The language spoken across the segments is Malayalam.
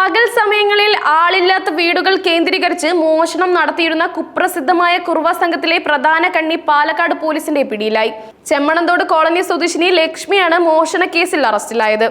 പകൽ സമയങ്ങളിൽ ആളില്ലാത്ത വീടുകൾ കേന്ദ്രീകരിച്ച് മോഷണം നടത്തിയിരുന്ന കുപ്രസിദ്ധമായ കുറുവ സംഘത്തിലെ പ്രധാന കണ്ണി പാലക്കാട് പോലീസിന്റെ പിടിയിലായി. ചെമ്മണന്തോട് കോളനി സ്വദേശിനി ലക്ഷ്മിയാണ് മോഷണ കേസിൽ അറസ്റ്റിലായത്.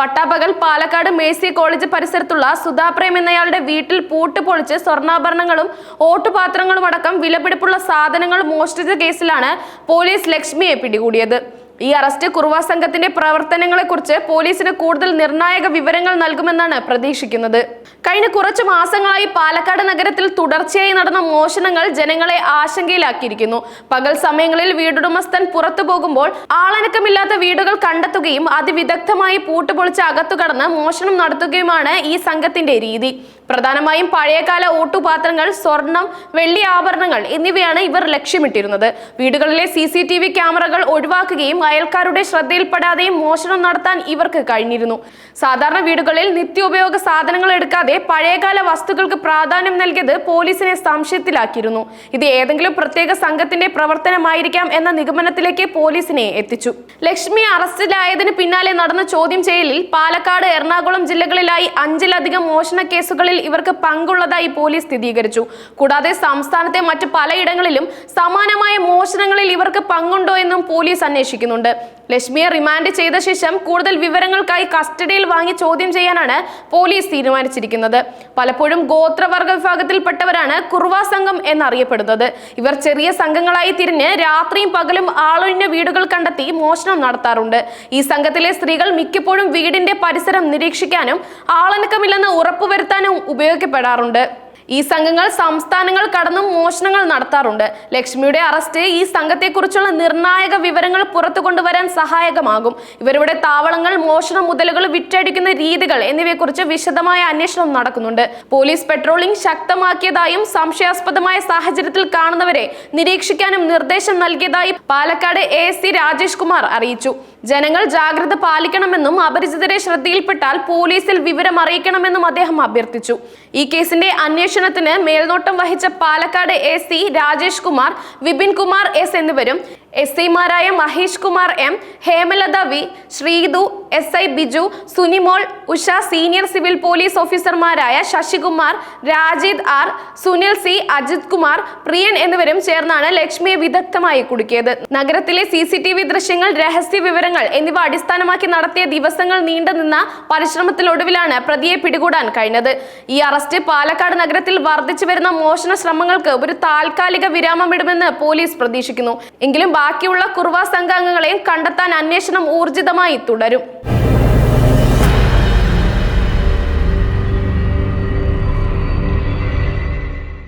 പട്ടാപകൽ പാലക്കാട് മേഴ്സി കോളേജ് പരിസരത്തുള്ള സുധാപ്രേം എന്നയാളുടെ വീട്ടിൽ പൂട്ട് പൊളിച്ച് സ്വർണാഭരണങ്ങളും ഓട്ടുപാത്രങ്ങളും അടക്കം വിലപിടിപ്പുള്ള സാധനങ്ങൾ മോഷ്ടിച്ച കേസിലാണ് പോലീസ് ലക്ഷ്മിയെ പിടികൂടിയത്. ഈ അറസ്റ്റ് കുറുവ സംഘത്തിന്റെ പ്രവർത്തനങ്ങളെക്കുറിച്ച് പോലീസിന് കൂടുതൽ നിർണായക വിവരങ്ങൾ നൽകുമെന്നാണ് പ്രതീക്ഷിക്കുന്നത്. കഴിഞ്ഞ കുറച്ചു മാസങ്ങളായി പാലക്കാട് നഗരത്തിൽ തുടർച്ചയായി നടന്ന മോഷണങ്ങൾ ജനങ്ങളെ ആശങ്കയിലാക്കിയിരിക്കുന്നു. പകൽ സമയങ്ങളിൽ വീടുടമസ്ഥൻ പുറത്തു പോകുമ്പോൾ ആളനക്കമില്ലാത്ത വീടുകൾ കണ്ടെത്തുകയും അതിവിദഗ്ധമായി പൂട്ടുപൊളിച്ച് അകത്തു കടന്ന് മോഷണം നടത്തുകയുമാണ് ഈ സംഘത്തിന്റെ രീതി. പ്രധാനമായും പഴയകാല ഓട്ടുപാത്രങ്ങൾ സ്വർണം വെള്ളി ആഭരണങ്ങൾ എന്നിവയാണ് ഇവർ ലക്ഷ്യമിട്ടിരുന്നത്. വീടുകളിലെ സി ക്യാമറകൾ ഒഴിവാക്കുകയും അയൽക്കാരുടെ ശ്രദ്ധയിൽപ്പെടാതെയും മോഷണം നടത്താൻ ഇവർക്ക് കഴിഞ്ഞിരുന്നു. സാധാരണ വീടുകളിൽ നിത്യോപയോഗ സാധനങ്ങൾ എടുക്കാതെ പഴയകാല വസ്തുക്കൾക്ക് പ്രാധാന്യം നൽകിയത് പോലീസിനെ സംശയത്തിലാക്കിയിരുന്നു. ഇത് ഏതെങ്കിലും പ്രത്യേക സംഘത്തിന്റെ പ്രവർത്തനമായിരിക്കാം എന്ന നിഗമനത്തിലേക്ക് പോലീസിനെ എത്തിച്ചു. ലക്ഷ്മി അറസ്റ്റിലായതിന് പിന്നാലെ നടന്ന ചോദ്യം ചെയ്യലിൽ പാലക്കാട് എറണാകുളം ജില്ലകളിലായി അഞ്ചിലധികം മോഷണ കേസുകളിൽ ഇവർക്ക് പങ്കുള്ളതായി പോലീസ് സ്ഥിരീകരിച്ചു. കൂടാതെ സംസ്ഥാനത്തെ മറ്റ് പലയിടങ്ങളിലും സമാനമായ മോഷണങ്ങളിൽ ഇവർക്ക് പങ്കുണ്ടോ എന്നും പോലീസ് അന്വേഷിക്കുന്നുണ്ട് ലക്ഷ്മിയെ റിമാൻഡ് ചെയ്ത ശേഷം കൂടുതൽ വിവരങ്ങൾക്കായി കസ്റ്റഡിയിൽ വാങ്ങി ചോദ്യം ചെയ്യാനാണ് പോലീസ് തീരുമാനിച്ചിരിക്കുന്നത്. പലപ്പോഴും ഗോത്രവർഗ വിഭാഗത്തിൽപ്പെട്ടവരാണ് കുർവ സംഘം എന്നറിയപ്പെടുന്നത്. ഇവർ ചെറിയ സംഘങ്ങളായി തിരിഞ്ഞ് രാത്രിയും പകലും ആളൊഴിഞ്ഞ വീടുകൾ കണ്ടെത്തി മോഷണം നടത്താറുണ്ട്. ഈ സംഘത്തിലെ സ്ത്രീകൾ മിക്കപ്പോഴും വീടിന്റെ പരിസരം നിരീക്ഷിക്കാനും ആളനക്കമില്ലെന്ന് ഉറപ്പുവരുത്താനും ഉപയോഗിക്കപ്പെടാറുണ്ട്. ഈ സംഘങ്ങൾ സംസ്ഥാനങ്ങൾ കടന്നും മോഷണങ്ങൾ നടത്താറുണ്ട്. ലക്ഷ്മിയുടെ അറസ്റ്റ് ഈ സംഘത്തെക്കുറിച്ചുള്ള നിർണായക വിവരങ്ങൾ പുറത്തു കൊണ്ടുവരാൻ സഹായകമാകും. ഇവരുടെ താവളങ്ങൾ മോഷണ മുതലുകൾ വിറ്റഴിക്കുന്ന രീതികൾ എന്നിവയെക്കുറിച്ച് വിശദമായ അന്വേഷണം നടക്കുന്നുണ്ട്. പോലീസ് പെട്രോളിംഗ് ശക്തമാക്കിയതായും സംശയാസ്പദമായ സാഹചര്യത്തിൽ കാണുന്നവരെ നിരീക്ഷിക്കാനും നിർദ്ദേശം നൽകിയതായി പാലക്കാട് എ സി രാജേഷ് കുമാർ അറിയിച്ചു. ജനങ്ങൾ ജാഗ്രത പാലിക്കണമെന്നും അപരിചിതരെ ശ്രദ്ധയിൽപ്പെട്ടാൽ പോലീസിൽ വിവരം അറിയിക്കണമെന്നും അദ്ദേഹം അഭ്യർത്ഥിച്ചു. ഈ കേസിന്റെ അന്വേഷണത്തിന് മേൽനോട്ടം വഹിച്ച പാലക്കാട് എ രാജേഷ് കുമാർ വിപിൻ കുമാർ എസ് എന്നിവരും എസ് ഐമാരായ Mahesh Kumar M Hemalatha V Sreethu S I Biju Sunimol Usha senior civil police ഓഫീസർമാരായ ശശികുമാർ രാജീദ് ആർ സുനിൽ സി അജിത് കുമാർ പ്രിയൻ എന്നിവരും ചേർന്നാണ് ലക്ഷ്മിയെ വിദഗ്ധമായി കുടുക്കിയത്. നഗരത്തിലെ സി സി ടി വി ദൃശ്യങ്ങൾ രഹസ്യ വിവരങ്ങൾ എന്നിവ അടിസ്ഥാനമാക്കി നടത്തിയ ദിവസങ്ങൾ നീണ്ടുനിന്ന പരിശ്രമത്തിലൊടുവിലാണ് പ്രതിയെ പിടികൂടാൻ കഴിഞ്ഞത്. ഈ അറസ്റ്റ് പാലക്കാട് നഗരത്തിൽ വർദ്ധിച്ചു വരുന്ന മോഷണ ശ്രമങ്ങൾക്ക് ഒരു താൽക്കാലിക വിരാമമിടുമെന്ന് പോലീസ് പ്രതീക്ഷിക്കുന്നു. എങ്കിലും ബാക്കിയുള്ള കുർവ സംഘാംഗങ്ങളെയും കണ്ടെത്താൻ അന്വേഷണം ഊർജിതമായി തുടരും